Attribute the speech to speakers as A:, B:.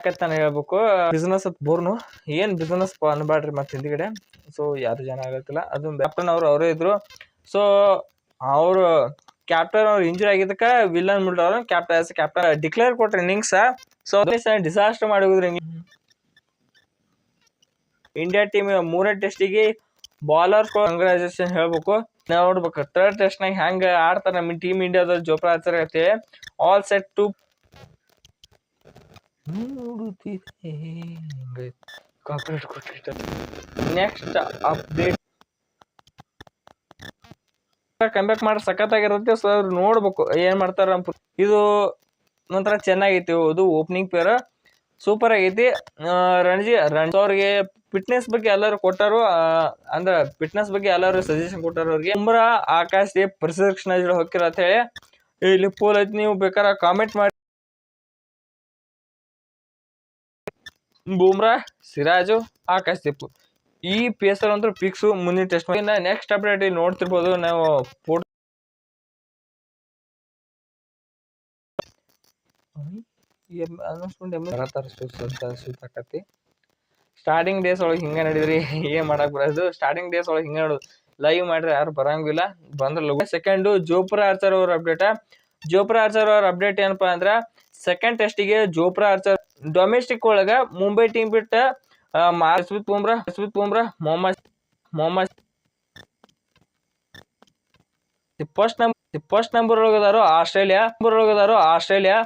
A: ಯಾಕಂತಾನೆ ಹೇಳ್ಬೇಕು. ಬಿಸ್ನೆಸ್ ಬೋರ್ನು ಏನ್ ಬಿಸ್ನೆಸ್ ಅನ್ಬಾಡ್ರಿ ಮತ್ತೆ ಹಿಂದ್ಗಡೆ? ಸೊ ಯಾರು ಜನ ಆಗತ್ತಿಲ್ಲ. ಅದು ಕ್ಯಾಪ್ಟನ್ ಅವ್ರು ಅವರೇ ಇದ್ರು. ಸೊ ಅವರು ಕ್ಯಾಪ್ಟನ್ ಅವ್ರು ಇಂಜುರಿ ಆಗಿದ್ದಕ್ಕೆ ವಿಲನ್ ಮಿಲ್ಡ್ ಅವರು. ಕ್ಯಾಪ್ಟನ್ ಕ್ಯಾಪ್ಟನ್ ಡಿಕ್ಲೇರ್ ಕೊಟ್ರೆ ಇನ್ನಿಂಗ್ಸ್ ಸೊ ಡಿಸಾಸ್ಟರ್ ಮಾಡಿದ್ರಿ ಇಂಡಿಯಾ ಟೀಮ್ ಮೂರನೇ ಟೆಸ್ಟಿಗೆ ಬಾಲರ್ಸ್ ಕಂಗ್ರಾಚುಲೇಷನ್ ಹೇಳ್ಬೇಕು. ನೋಡ್ಬೇಕು ಥರ್ಡ್ ಟೆಸ್ಟ್ ನಾಗ ಆಡ್ತಾರೆ ನಮ್ಮ ಟೀಮ್ ಇಂಡಿಯಾದ ಜೋಪ್ರಾ ಆಚಾರ ಐತಿ all set to next update comeback ಮಾಡಿ ಸಖತ್ತಾಗಿರುತ್ತೆ ಸೊ ಅವ್ರು ನೋಡ್ಬೇಕು, ಏನ್ ಮಾಡ್ತಾರ. ಇದು ಒಂಥರ ಚೆನ್ನಾಗೈತಿ ಇದು ಓಪನಿಂಗ್ ಪೇರ್ ಸೂಪರ್ ಆಗೈತಿ. ರಣಜಿ ರಣಜಿ ಅವ್ರಿಗೆ ಫಿಟ್ನೆಸ್ ಬಗ್ಗೆ ಎಲ್ಲರೂ ಕೊಟ್ಟರು. ಅಂದ್ರೆ ಫಿಟ್ನೆಸ್ ಬಗ್ಗೆ ಎಲ್ಲರೂ ಸಜೆಷನ್ ಕೊಟ್ಟಾರ ಅವ್ರಿಗೆ. ಉಮ್ರ ಆಕಾಶ್ ಪ್ರದಕ್ಷಿಣ ಹೋಗಿರ ಅಂತ ಹೇಳಿ. ಇಲ್ಲಿ ಪೋಲ್ ಐತಿ, ನೀವು ಬೇಕಾರ ಕಾಮೆಂಟ್ ಮಾಡಿ. ಬೂಮ್ರಾ ಸಿರಾಜು ಆಕಾಶ್ ದೀಪ್. ಈ ಪೇಸರ್ ಅಂದ್ರೆ ಪಿಕ್ಸು ಮುಂದಿನ ಟೆಸ್ಟ್ ನೆಕ್ಸ್ಟ್ ಅಪ್ಡೇಟ್ ಇಲ್ಲಿ ನೋಡ್ತಿರ್ಬೋದು. ನಾವು ಫೋಟೋ ಸ್ಟಾರ್ಟಿಂಗ್ ಡೇಸ್ ಒಳಗೆ ಹಿಂಗೆ ನಡೀದ್ರಿ ಏನ್ ಮಾಡಕ್ ಬರೋದು? ಸ್ಟಾರ್ಟಿಂಗ್ ಡೇಸ್ ಒಳಗೆ ಹಿಂಗೆ ನೋಡೋದು. ಲೈವ್ ಮಾಡ್ರೆ ಯಾರು ಬರಂಗಿಲ್ಲ. ಬಂದ್ರಲ್ಲ ಸೆಕೆಂಡು ಜೋಪುರ ಆರ್ಚರ್ ಅವ್ರ ಅಪ್ಡೇಟ್ ಜೋಪುರ ಆರ್ಚರ್ ಅವ್ರ ಅಪ್ಡೇಟ್ ಏನಪ್ಪಾ ಅಂದ್ರೆ ಸೆಕೆಂಡ್ ಟೆಸ್ಟಿಗೆ ಜೋಪುರ ಆರ್ಚರ್ ಡೊಮೆಸ್ಟಿಕ್ ಒಳಗ ಮುಂಬೈ ಟೀಮ್ ಬಿಟ್ಟ ಮಾರ್ಸ್ಮಿತ್ Bumrah ಹರ್ಸ್ಮಿತ್ Bumrah Mohammad Mohammad first number first number ಒಳಗದಾರು Australia number ಒಳಗದಾರು ಆಸ್ಟ್ರೇಲಿಯಾ